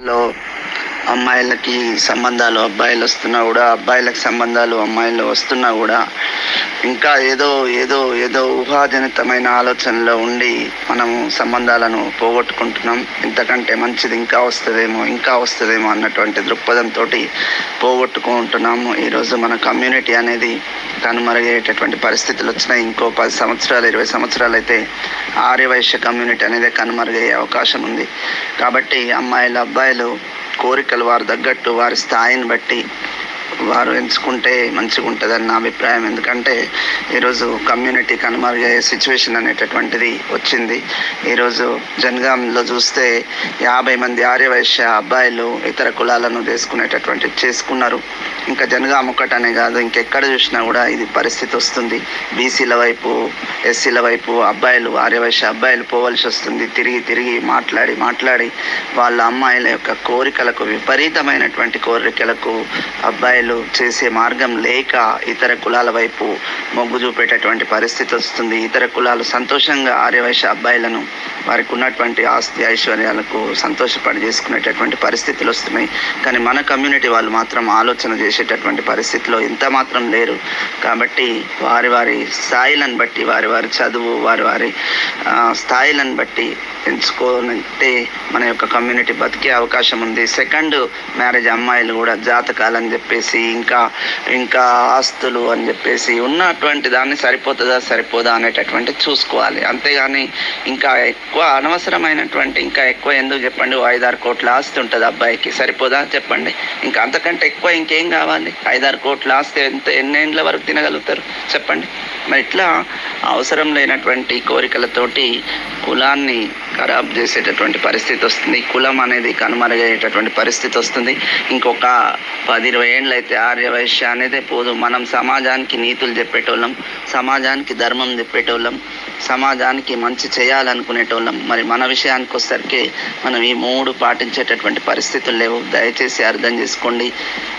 No. అమ్మాయిలకి సంబంధాలు అబ్బాయిలు వస్తున్నా కూడా అబ్బాయిలకు సంబంధాలు అమ్మాయిలు వస్తున్నా కూడా ఇంకా ఏదో ఏదో ఏదో ఊహాజనితమైన ఆలోచనలో ఉండి మనము సంబంధాలను పోగొట్టుకుంటున్నాం. ఇంతకంటే మంచిది ఇంకా వస్తుందేమో ఇంకా వస్తుందేమో అన్నటువంటి దృక్పథంతో పోగొట్టుకుంటున్నాము. ఈరోజు మన కమ్యూనిటీ అనేది కనుమరుగయ్యేటటువంటి పరిస్థితులు వచ్చినాయి. ఇంకో పది సంవత్సరాలు ఇరవై సంవత్సరాలు అయితే ఆర్యవైశ్య కమ్యూనిటీ అనేది కనుమరుగయ్యే అవకాశం ఉంది. కాబట్టి అమ్మాయిలు అబ్బాయిలు కోరికలు వారు తగ్గట్టు వారి స్థాయిని బట్టి వారు ఎంచుకుంటే మంచిగా ఉంటుందని నా అభిప్రాయం. ఎందుకంటే ఈరోజు కమ్యూనిటీ కనుమరుగయ్యే సిచ్యువేషన్ అనేటటువంటిది వచ్చింది. ఈరోజు జనగాంలో చూస్తే యాభై మంది ఆర్యవైశ్య అబ్బాయిలు ఇతర కులాలను తీసుకునేటటువంటి చేసుకున్నారు. ఇంకా జనగాం ఒక్కటనే కాదు ఇంకెక్కడ చూసినా కూడా ఇది పరిస్థితి వస్తుంది. బీసీల వైపు ఎస్సీల వైపు అబ్బాయిలు ఆర్యవైశ్య అబ్బాయిలు పోవలసి వస్తుంది. తిరిగి తిరిగి మాట్లాడి మాట్లాడి వాళ్ళ అమ్మాయిల యొక్క కోరికలకు విపరీతమైనటువంటి కోరికలకు అబ్బాయి ఉపాయాలు చేసే మార్గం లేక ఇతర కులాల వైపు మొగ్గు చూపేటటువంటి పరిస్థితి వస్తుంది. ఇతర కులాలు సంతోషంగా ఆర్యవైశ్య అబ్బాయిలను వారికి ఉన్నటువంటి ఆస్తి ఐశ్వర్యాలకు సంతోషపడి చేసుకునేటటువంటి పరిస్థితులు వస్తున్నాయి. కానీ మన కమ్యూనిటీ వాళ్ళు మాత్రం ఆలోచన చేసేటటువంటి పరిస్థితిలో ఇంత మాత్రం లేరు. కాబట్టి వారి వారి స్థాయిలను బట్టి వారి వారి చదువు వారి వారి స్థాయిలను బట్టి ఎంచుకోనంటే మన యొక్క కమ్యూనిటీ బతికే అవకాశం ఉంది. సెకండ్ మ్యారేజ్ అమ్మాయిలు కూడా జాతకాలని చెప్పేసి ఇంకా ఇంకా ఆస్తులు అని చెప్పేసి ఉన్నటువంటి దాన్ని సరిపోతుందా సరిపోదా అనేటటువంటి చూసుకోవాలి. అంతేగాని ఇంకా ఎక్కువ అనవసరమైనటువంటి ఇంకా ఎక్కువ ఎందుకు చెప్పండి? ఓ ఐదారు కోట్ల ఆస్తి ఉంటుంది అబ్బాయికి. సరిపోదా చెప్పండి? ఇంకా అంతకంటే ఎక్కువ ఇంకేం కావాలి? ఐదారు కోట్ల ఆస్తి ఎంత ఎన్నేండ్ల వరకు తినగలుగుతారు? చెప్పండి. ఇట్లా అవసరం లేనటువంటి కోరికలతోటి కులాన్ని ఖరాబ్ చేసేటటువంటి పరిస్థితి వస్తుంది. కులం అనేది కనుమరుగయ్యేటటువంటి పరిస్థితి వస్తుంది. ఇంకొక పది ఇరవై ఏళ్ళు అయితే ఆర్యవైశ్య అనేది పోదు. మనం సమాజానికి నీతులు చెప్పేటోళ్ళం సమాజానికి ధర్మం చెప్పేటోళ్ళం. సమాజానికి మంచి చేయాలనుకునేటోళ్ళం. మరి మన విషయానికి వచ్చేసరికి మనం ఈ మూడు పాటించేటటువంటి పరిస్థితులు లేవు. దయచేసి అర్థం చేసుకోండి.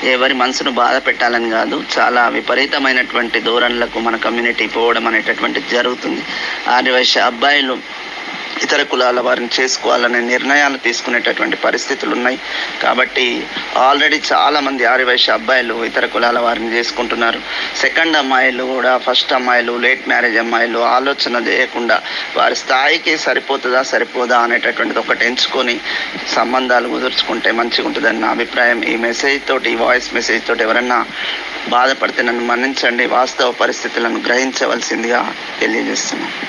ఎవరి మనసును బాధ పెట్టాలని కాదు చాలా విపరీతమైనటువంటి ధోరణులకు మన కమ్యూనిటీ పోవడం అనేటటువంటి జరుగుతుంది. ఆర్యవైశ్య అబ్బాయిలు ఇతర కులాల వారిని చేసుకోవాలనే నిర్ణయాలు తీసుకునేటటువంటి పరిస్థితులు ఉన్నాయి. కాబట్టి ఆల్రెడీ చాలామంది ఆర్యవైశ్య అబ్బాయిలు ఇతర కులాల వారిని చేసుకుంటున్నారు. సెకండ్ అమ్మాయిలు కూడా ఫస్ట్ అమ్మాయిలు లేట్ మ్యారేజ్ అమ్మాయిలు ఆలోచన చేయకుండా వారి స్థాయికి సరిపోతుందా సరిపోదా అనేటటువంటిది ఒకటి ఎంచుకొని సంబంధాలు కుదుర్చుకుంటే మంచిగా ఉంటుందని నా అభిప్రాయం. ఈ మెసేజ్ తోటి ఈ వాయిస్ మెసేజ్ తోటి ఎవరన్నా బాధపడితే నన్ను మన్నించండి. వాస్తవ పరిస్థితులను గ్రహించవలసిందిగా తెలియజేస్తున్నాను.